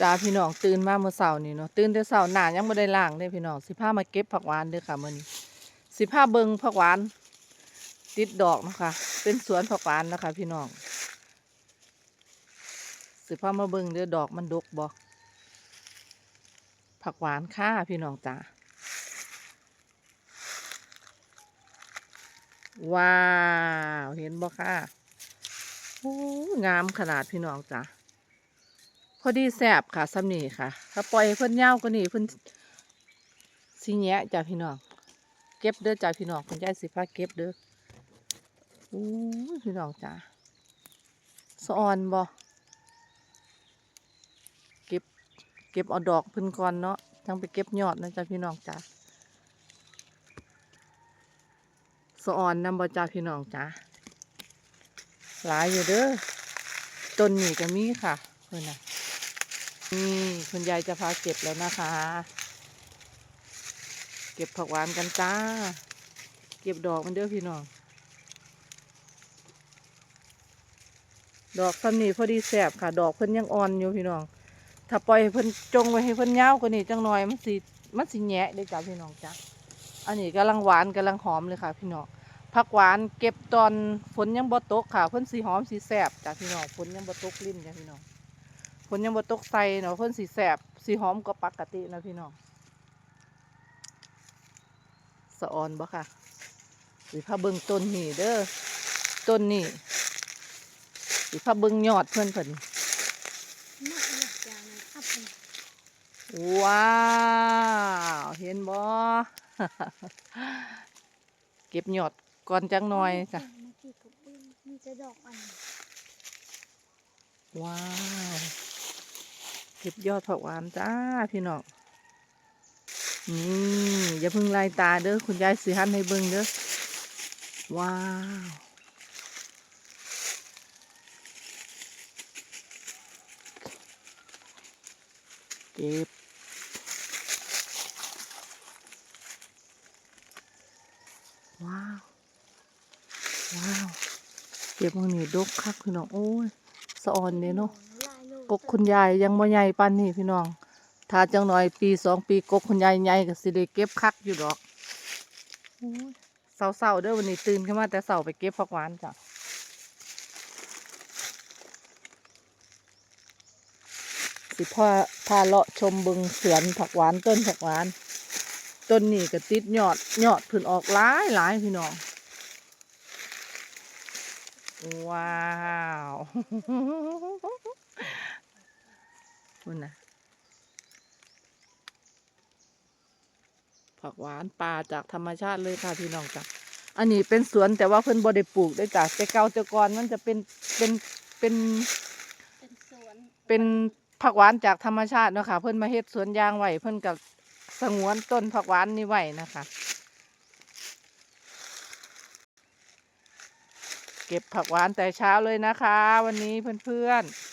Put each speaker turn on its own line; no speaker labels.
จ้าพี่น้องตื่นมาเมื่อเช้านี่เนาะตื่นแต่เช้าหนายังบ่ได้ล้างเด้พี่น้องสิพามาเก็บผักหวานเด้อค่ะมื้อนี้สิพาเบิ่งผักหวาน ติดดอกนะคะเป็นสวนผักหวานนะคะ พี่น้องสิพามาเบิ่งเด้อดอกมันดกบ่ผักหวานค่ะพี่น้องจ้าว้าว เห็นบ่ค่ะโอ้งามขนาดพี่น้องจ้า พอดีแสบค่ะซ้ำนี่ค่ะ ถ้าปล่อยเพิ่นยาวกว่านี้เพิ่นสิแยะจ้ะพี่น้อง เก็บเด้อจ้ะพี่น้องคุณยายสิพาเก็บเด้ออู้พี่น้องจ้ะสะออนบ่เก็บเก็บเอาดอกเพิ่นก่อนเนาะจังไปเก็บยอดนะจ้ะพี่น้องจ้ะสะออนนำบ่จ้ะพี่น้องจ้ะหลายอยู่เด้อต้นนี้ก็มีค่ะเพิ่นน่ะ นี่คุณยายจะพาเก็บแล้วนะคะ เก็บผักหวานกันจ้า เก็บดอกมันเด้อพี่น้อง ดอกซ้ำนี่พอดีแสบค่ะ ดอกเพิ่นยังอ่อนอยู่พี่น้อง ถ้าปล่อยให้เพิ่นจงไว้ให้เพิ่นยาวกว่านี้จังหน่อยมันสิมันสิแงะได้จ้าพี่น้องจ้าอันนี้กำลังหวานกำลังหอมเลยค่ะ พี่น้องผักหวานเก็บตอนฝนยังบ่ตกค่ะเพิ่นสีหอมสีแสบจ้าพี่น้องฝนยังบ่ตกลิ้นจ้าพี่น้อง นยังบ่ตกใส่เนาะเพิ่นสีแสบสีหอมกว่าปกตินะพี่น้องสะออนบ่ค่ะสิพาเบิ่งต้นนี่เด้อต้นนี่สิพาเบิ่งยอดเพิ่นเพิ่น
น่าอยากจะนะครับ
ว้าวเห็นบ่เก็บยอดก่อนจังหน่อยจ้ะ
เมื่อกี้ก็ปื้นมีแต่ดอกอัน
ว้าว เก็บยอดผักหวานจ้าพี่น้องนี่อย่าเพึ่งไล่ตาเด้อคุณยายสิหันให้เบิ่งเด้อว้าวเก็บว้าว ว้าว เก็บมันนี่ดกคักพี่น้องโอ้ยสะออนเด้เนาะ กกคุณยายยังบ่ใหญ่ปานนี้พี่น้องถ้าจังหน่อยปีสองปีกกคุณยายใหญ่ก็สิได้เก็บคักอยู่ดอกเศร้าๆเด้อวันนี้ตื่นขึ้นมาแต่เศร้าไปเก็บผักหวานจ้ะสิพ่อพาเลาะชมบึงสวนผักหวานต้นผักหวาน ต้นนี้ก็ติดยอดยอดผึ่นออกหลายหลายพี่น้องว้าว คุณนะผักหวานป่าจากธรรมชาติเลยค่ะพี่น้องจ้ะอันนี้เป็นสวนแต่ว่าเพิ่นบ่ได้ปลูกได้จ้ะแต่เก่าแต่ก่อนมันจะเป็นเป็นเป็น
เป็นสวน
เป็นผักหวานจากธรรมชาติเนาะค่ะ เพิ่นมาเฮ็ดสวนยางไว้เพิ่นกับสงวนต้นผักหวานนี่ไว้นะคะ เก็บผักหวานแต่เช้าเลยนะคะ วันนี้เพื่อนๆ